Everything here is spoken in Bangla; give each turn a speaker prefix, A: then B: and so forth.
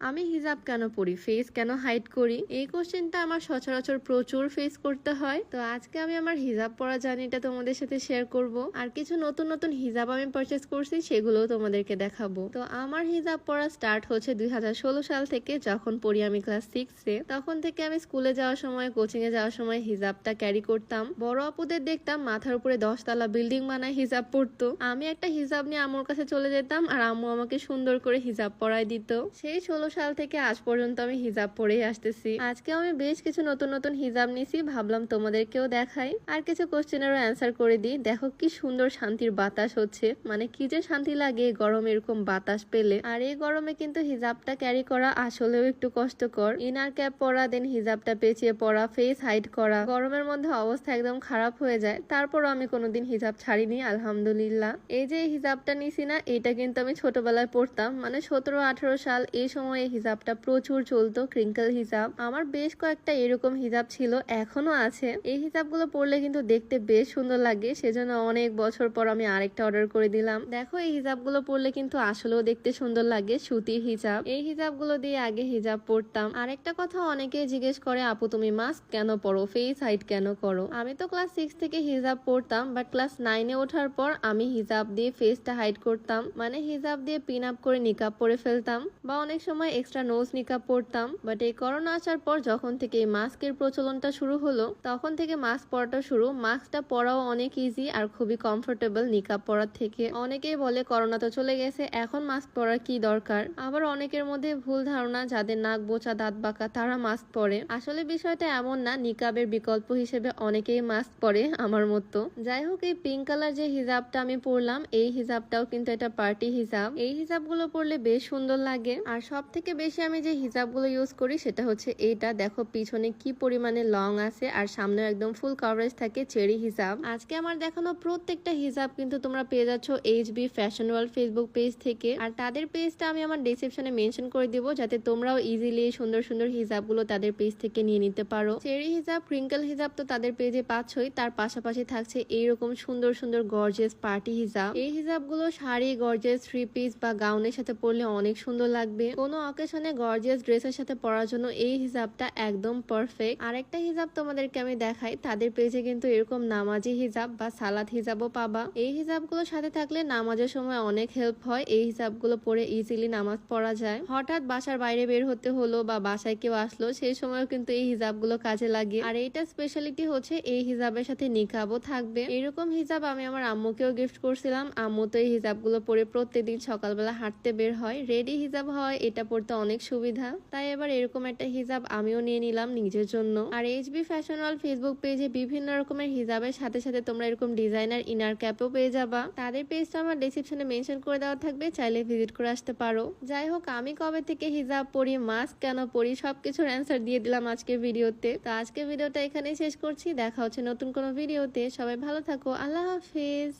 A: আমি হিজাব কেন পরি? ফেস কেন হাইড করি? এই কোশ্চেনটা আমার সচরাচর প্রচুর ফেস করতে হয়। তো আজকে আমি আমার হিজাব পরা জার্নিটা তোমাদের সাথে শেয়ার করব। আর কিছু নতুন নতুন হিজাব আমি পারচেস করছি, সেগুলোও তোমাদেরকে দেখাবো। তো আমার হিজাব পরা স্টার্ট হচ্ছে দুই হাজার ষোলো সাল থেকে যখন পড়ি আমি ক্লাস সিক্সে তখন থেকে আমি স্কুলে যাওয়ার সময় কোচিং এ যাওয়ার সময় হিজাবটা ক্যারি করতাম। বড় আপুদের দেখতাম, মাথার উপরে দশতলা বিল্ডিং বানায় হিজাব পরতো। আমি একটা হিজাব নিয়ে আমার কাছে চলে যেতাম, আর আম্মু আমাকে সুন্দর করে হিজাব পরায় দিত। সেই ষোলো সাল থেকে আজ পর্যন্ত আমি হিজাব পরেই আসতেছি। আজকে আমি বেশ কিছু নতুন নতুন হিজাব নিছি, ভাবলাম তোমাদেরকেও দেখাই। আর কিছু কোশ্চেনেরও অ্যান্সার করে দিই। দেখো কি সুন্দর শান্তির বাতাস হচ্ছে। মানে কি যে শান্তি লাগে গরম এরকম বাতাস পেলে। আর এই গরমে কিন্তু হিজাবটা ক্যারি করা আসলেও একটু কষ্টকর। ইনার ক্যাপ পরা দেন হিজাবটা পেঁচিয়ে পরা ফেস হাইড করা। গরমের মধ্যে অবস্থা একদম খারাপ হয়ে যায়। তারপরও আমি কোনোদিন হিজাব ছাড়িনি, আলহামদুলিল্লাহ। এই যে হিজাবটা নিছি না এটা কিন্তু আমি ছোটবেলায় পড়তাম। মানে সতেরো আঠারো সাল এই সময় এই হিজাবটা প্রচুর চলতো ক্রিঙ্কল হিজাব। আমার বেশ কয়েকটা এরকম হিজাব ছিল এখনও আছে। এই হিজাবগুলো পরলে কিন্তু দেখতে বেশ সুন্দর লাগে, সেজন্য অনেক বছর পর আমি আরেকটা অর্ডার করে দিলাম। দেখো, এই হিজাবগুলো পরলে কিন্তু আসলেও দেখতে সুন্দর লাগে, সুতির হিজাব। এই হিজাবগুলো দিয়ে আগে হিজাব পরতাম। আরেকটা কথা অনেকেই জিজ্ঞেস করে, আপু, তুমি মাস্ক কেন পরো? ফেস হাইড কেন করো? আমি তো ক্লাস সিক্স থেকে হিজাব পরতাম বাট ক্লাস নাইনে ওঠার পর আমি হিজাব দিয়ে ফেসটা হাইড করতাম। মানে হিজাব দিয়ে পিন আপ করে নিকাপ পরে ফেলতাম। বা অনেক সময় এক্সট্রা নোজ নিকাপ পরতাম বাট এই করোনা আসার পর যখন থেকে এই মাস্কের প্রচলনটা শুরু হলো, তখন থেকে মাস্ক পরাটা শুরু। মাস্কটা পরাও অনেক ইজি আর খুবই কমফোর্টেবল নিকাপ পরার থেকে। অনেকেই বলে করোনা তো চলে গেছে, এখন মাস্ক পরার কি দরকার? আবার অনেকের মধ্যে ভুল ধারণা, যাদের নাক বোচা, দাঁত বাঁকা, তারা মাস্ক পরে। আসলে বিষয়টা এমন না নিকাবের বিকল্প হিসেবে অনেকেই মাস্ক পরে আমার মতো। যাই হোক, এই পিঙ্ক কালার যে হিজাবটা আমি পরলাম, এই হিজাবটাও কিন্তু এটা পার্টি হিজাব। এই হিজাবগুলো পরলে বেশ সুন্দর লাগে। আর সব থেকে বেশি আমি যে হিজাবগুলো ইউজ করি সেটা হচ্ছে এইটা। দেখো পিছনে কি পরিমাণে লং আছে আর সামনে একদম ফুল কভারেজ থাকে চেরি হিজাব। আজকে আমার দেখানো প্রত্যেকটা হিজাব কিন্তু তোমরা পেয়ে যাচ্ছ H B fashion world Facebook page থেকে। আর তাদের পেজটা আমি আমার ডিসক্রিপশনে মেনশন করে দিব যাতে তোমরাও ইজিলি সুন্দর সুন্দর হিজাবগুলো তাদের পেজ থেকে নিয়ে নিতে পারো। চেরি হিজাব ক্রিঙ্কল হিজাব তো তাদের পেজে পাচ্ছই। তার পাশাপাশি থাকছে এইরকম সুন্দর সুন্দর গর্জেস পার্টি হিজাব। এই হিজাবগুলো শাড়ি গর্জেস থ্রি পিস বা গাউনের সাথে পরলে অনেক সুন্দর লাগবে। কোনো অকেশনে গর্জিয়াস ড্রেসের সাথে পরার জন্য এই হিজাবটা একদম পারফেক্ট আরেকটা হিজাব তোমাদেরকে আমি দেখাই, তাদের পেজে কিন্তু এরকম নামাজি হিজাব বা সালাদ হিজাবও পাবা। এই হিজাবগুলোর সাথে থাকলে নামাজের সময় অনেক হেল্প হয়, এই হিজাবগুলো পরে ইজিলি নামাজ পড়া যায়। হঠাৎ বাসার বাইরে বের হতে হলো বা বাসায় কেউ আসলো, সেই সময়ও কিন্তু এই হিজাবগুলো কাজে লাগে আর এইটা স্পেশালিটি হচ্ছে এই হিজাবের সাথে নিকাবও থাকবে। এরকম হিজাব আমি আমার আম্মুকেও গিফট করছিলাম। আম্মু তো এই হিজাবগুলো পরে প্রত্যেকদিন সকালবেলা হাঁটতে বের হয়। রেডি হিজাব হয়, এটা পরতে অনেক সুবিধা। তাই এবার এরকম একটা হিজাব আমিও নিয়ে নিলাম নিজের জন্য। আর H B fashion world Facebook পেজে বিভিন্ন রকমের হিজাবের সাথে সাথে তোমরা এরকম ডিজাইনার ইনার ক্যাপও পেয়ে যাবা। তাদের পেজটা আমার ডিসক্রিপশনে মেনশন করে দেওয়া থাকবে, চাইলে ভিজিট করে আসতে পারো। যাই হোক, আমি কবে থেকে হিজাব পরি মাস্ক কেন পরি, সবকিছুর অ্যান্সার দিয়ে দিলাম আজকের ভিডিওতে। তো আজকের ভিডিওটা এখানেই শেষ করছি। দেখা হচ্ছে নতুন কোনো ভিডিওতে। সবাই ভালো থাকো। আল্লাহ হাফিজ।